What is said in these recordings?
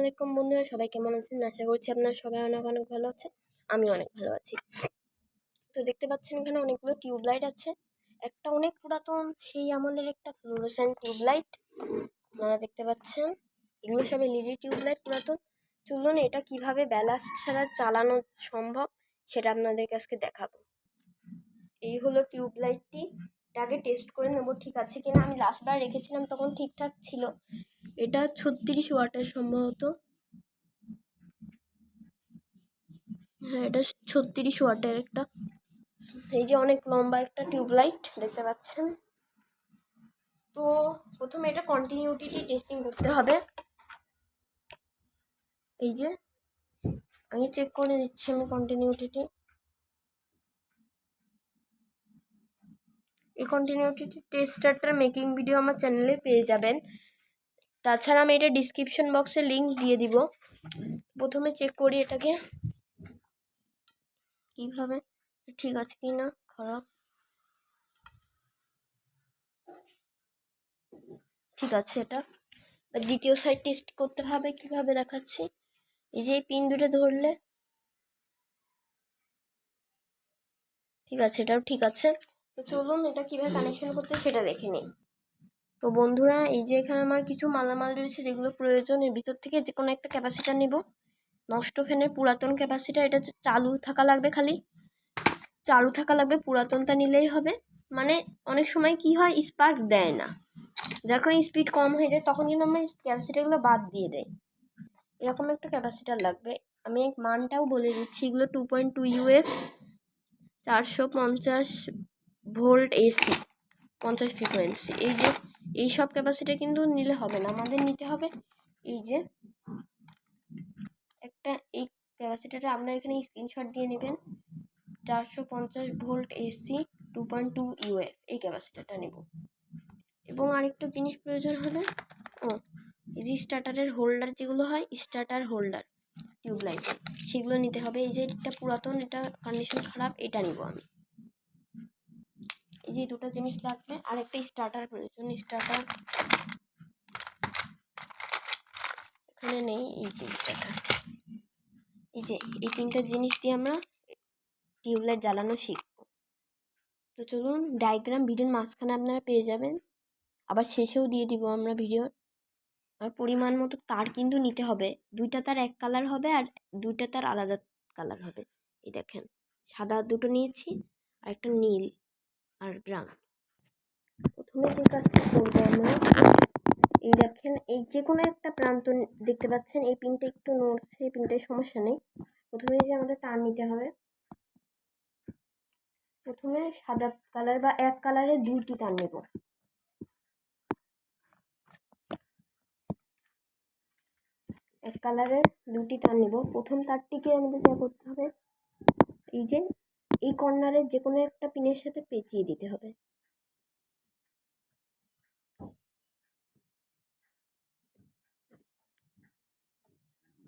আলাইকুম বন্ধুরা, সবাই কেমন আছেন? আশা করছি আপনারা সবাই অনেক অনেক ভালো আছে আমি অনেক ভালো আছি। তো দেখতে পাচ্ছেন এখানে অনেকগুলো টিউবলাইট আছে, একটা অনেক পুরাতন, সেই আমাদের একটা ফ্লোরোসেন্ট টিউবলাইট আপনারা দেখতে পাচ্ছেন, এগুলো সব এলইডি টিউবলাইট পুরাতন। চলুন এটা কীভাবে ব্যালান্স ছাড়া চালানো সম্ভব, সেটা আপনাদেরকে আজকে দেখাবো। এই হলো টিউব টিউবলাইটটি এটাকে টেস্ট করে নেব, ঠিক আছে কিনা? আমি লাস্টবার রেখেছিলাম, তখন ঠিকঠাক ছিল। এটা ছত্রিশ ওয়াটের সম্ভবত। হ্যাঁ এটা ছত্রিশ ওয়াটের একটা। এই যে অনেক লম্বা একটা টিউবলাইট দেখতে পাচ্ছেন। তো প্রথমে এটা কন্টিনিউটিটি টেস্টিং করতে হবে। এই যে, আমি চেক করে নিচ্ছি আমি কন্টিনিউটিটি এই কন্টিনিউটিটি টেস্টারটার মেকিং ভিডিও আমার চ্যানেলে পেয়ে যাবেন। তাছাড়া আমি এটা ডিসক্রিপশন বক্সে লিঙ্ক দিয়ে দিব। প্রথমে চেক করি এটাকে। কীভাবে? ঠিক আছে কি না? খারাপ। ঠিক আছে এটা। দ্বিতীয় সাইড টেস্ট করতে হবে কীভাবে দেখাচ্ছি? এই যে এই পিন দুটো ধরলে। ঠিক আছে, এটাও ঠিক আছে। তো চলুন এটা কীভাবে কানেকশন করতে সেটা দেখে নিই। তো বন্ধুরা, এই যে এখানে আমার কিছু মালামাল রয়েছে যেগুলো প্রয়োজন, এর ভিতর থেকে যে কোনো একটা ক্যাপাসিটার নিব। নষ্ট ফ্যানের পুরাতন ক্যাপাসিটার এটা চালু থাকা লাগবে খালি। চালু থাকা লাগবে, পুরাতনটা নিলেই হবে। মানে অনেক সময় কি হয় স্পার্ক দেয় না। যার কারণে স্পিড কম হয়ে যায়, তখন কিন্তু আমরা ক্যাপাসিটারগুলো বাদ দিয়ে দেয় এরকম একটা ক্যাপাসিটার লাগবে। আমি মানটাও বলে দিচ্ছি, এগুলো টু পয়েন্ট টু ইউএফ চারশো পঞ্চাশ ভোল্ট এসি পঞ্চাশ ফ্রিকোয়েন্সি এই যে এই সব ক্যাপাসিটি কিন্তু নিলে হবে না। আমাদের নিতে হবে এই যে একটা এই ক্যাপাসিটারটা আপনার এখানে স্ক্রিনশট দিয়ে নেবেন। চারশো পঞ্চাশ volt AC two point two UF এই ক্যাপাসিটারটা নেব। এবং আরেকটা জিনিস প্রয়োজন হবে ও এই যে স্টার্টারের হোল্ডার যেগুলো হয় স্টার্টার হোল্ডার টিউবলাইট সেগুলো নিতে হবে। এই যে এটা পুরাতন, এটা কন্ডিশন খারাপ, এটা নিব আমি। এই যে দুটো জিনিস লাগবে আর একটা স্টার্টার প্রয়োজন। স্টার্টার এখানে নেই, এই যে স্টার্টার এই যে, এই তিনটা জিনিস দিয়ে আমরা টিউবলাইট জ্বালানো শিখব। তো চলুন ডায়াগ্রাম ভিডিওর মাঝখানে আপনারা পেয়ে যাবেন। আবার শেষেও দিয়ে দিব আমরা ভিডিও আর পরিমাণ মতো তার কিন্তু নিতে হবে। দুইটা তার এক কালার হবে আর দুইটা তার আলাদা কালার হবে। এই দেখেন, সাদা দুটো নিয়েছি আর একটা নীল। আর গ্রাম। প্রথমে যে কাজটা করব আমরা, এই দেখেন, এই যে কোনো একটা প্রান্ত দেখতে পাচ্ছেন, এই পিনটা একটু নড়ছে, এই পিনটায় সমস্যা নেই। প্রথমে যে আমাদের তার নিতে হবে। প্রথমে সাদা কালার বা এক কালারের দুইটি তার নেব। এক কালারের দুটি তার নেব। প্রথম তারটিকে আমাদের যা করতে হবে, এই যে এই কর্নারের যে কোনো একটা পিনের সাথে পেঁচিয়ে দিতে হবে।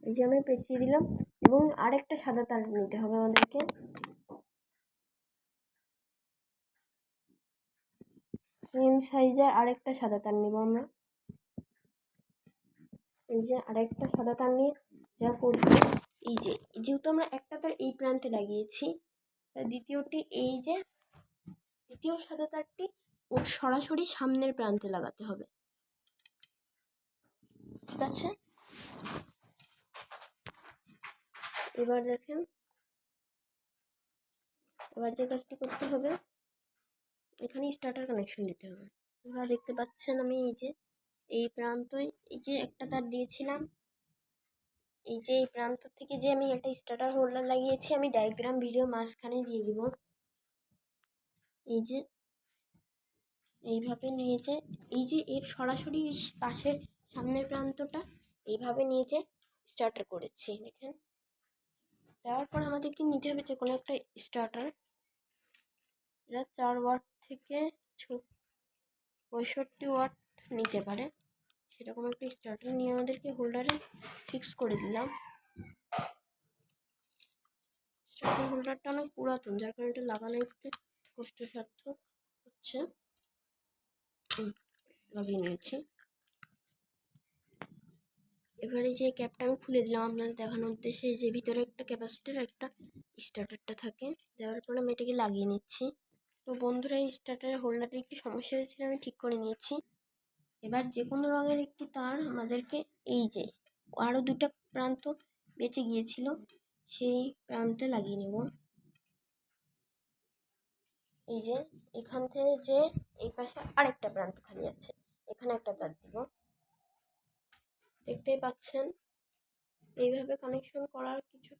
এই যে আমি পেঁচিয়ে দিলাম এবং আরেকটা সাদা তার নিতে হবে আমাদেরকে। সেম সাইজের আরেকটা সাদা তার নিব আমরা। এই যে আরেকটা সাদা তার নিয়ে যা করব এই যে, যেহেতু আমরা একটা তার এই প্রান্তে লাগিয়েছি দ্বিতীয়টি এই যে, দ্বিতীয় সাদা তারটি ওর সরাসরি সামনের প্রান্তে লাগাতে হবে। ঠিক আছে? এবার দেখেন, এবার যে কাজটি করতে হবে, এখানে স্টার্টার কানেকশন দিতে হবে। তোমরা দেখতে পাচ্ছেন আমি এই যে, এই প্রান্তই, এই যে একটা তার দিয়েছিলাম এই যে এই প্রান্ত থেকে যে আমি একটা স্টার্টার হোল্ডার লাগিয়েছি, আমি ডায়াগ্রাম ভিডিও মাঝখানে দিয়ে দিব। এই যে, এইভাবে নিয়েছে, এই যে এর সরাসরি পাশের সামনের প্রান্তটা, এইভাবে নিয়েছে স্টার্টার করেছি, দেখেন। দেওয়ার পর আমাদেরকে নিতে হবে যে কোনো একটা স্টার্টার এটা চার ওয়াট থেকে ছ পঁয়ষট্টি ওয়াট নিতে পারে। সেরকম একটা স্টার্টার নিয়ে আমাদেরকে হোল্ডারে ফিক্স করে দিলাম। স্টার্টার হোল্ডারটা অনেক পুরাতন, যার কারণে এটা লাগানো একটু কষ্টসাধ্য হচ্ছে। লাগিয়ে নিয়েছি। এবারে যে ক্যাপটা আমি খুলে দিলাম আপনাদের দেখানোর উদ্দেশ্যে, যে ভিতরে একটা ক্যাপাসিটার একটা স্টার্টারটা থাকে। দেওয়ার পরে আমি এটাকে লাগিয়ে নিচ্ছি। তো বন্ধুরা, এই স্টার্টারের হোল্ডারটা একটু সমস্যা হয়েছিল, আমি ঠিক করে নিয়েছি। এবার যে কোনো রঙের একটি তার আমাদেরকে এই যে আরও দুটা প্রান্ত বেঁচে গিয়েছিল, সেই প্রান্তে লাগিয়ে নেব। এই যে এখান থেকে যে এই পাশে আরেকটা প্রান্ত খালি আছে, এখানে একটা তার দিব। দেখতেই পাচ্ছেন, এইভাবে কানেকশন করার কিছু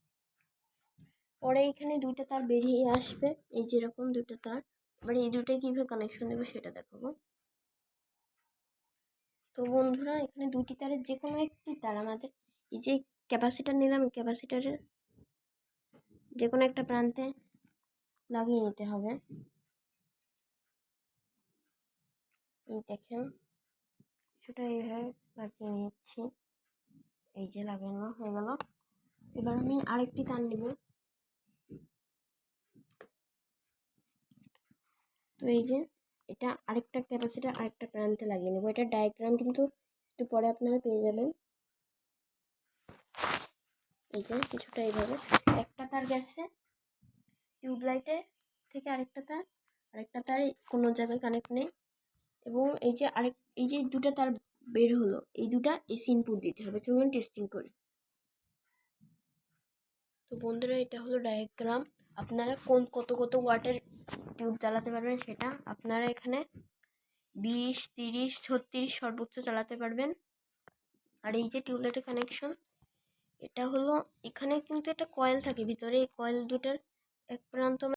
পরে এখানে দুইটা তার বেরিয়ে আসবে, এই যেরকম দুটো তার। এবার এই দুটোই কীভাবে কানেকশন দেবো সেটা দেখাবো। তো বন্ধুরা, এখানে দুটি তারের যে কোনো একটি তার আমাদের এই যে ক্যাপাসিটার নিলাম, ক্যাপাসিটারের যে কোনো একটা প্রান্তে লাগিয়ে নিতে হবে। এই দেখেন, কিছুটা এইভাবে লাগিয়ে নিচ্ছি। এই যে লাগানো হয়ে গেল। এবার আমি আরেকটি তার নেব। তো এই যে এটা আরেকটা ক্যাপাসিটার আরেকটা প্রান্তে লাগিয়ে নেব। এটা ডায়াগ্রাম কিন্তু একটু পরে আপনারা পেয়ে যাবেন। এই যে কিছুটা এইভাবে। একটা তার গেছে টিউবলাইটের থেকে আরেকটা তার। আরেকটা তার কোনো জায়গায় কানেক্ট নেই। এবং এই যে আরেক, এই যে দুটো তার বের হলো, এই দুটা এসি ইনপুট দিতে হবে। চলুন টেস্টিং করি। তো বন্ধুরা, এটা হলো ডায়াগ্রাম আপনারা কোন কত কত ওয়াটের টিউব চালাতে পারবেন সেটা আপনারা এখানে বিশ, তিরিশ, ছত্রিশ সর্বোচ্চ চালাতে পারবেন। আর এই যে টিউবলাইটের কানেকশন, এটা হলো, এখানে কিন্তু একটা কয়েল থাকে, ভিতরে এই কয়েল দুটার এক প্রান্ত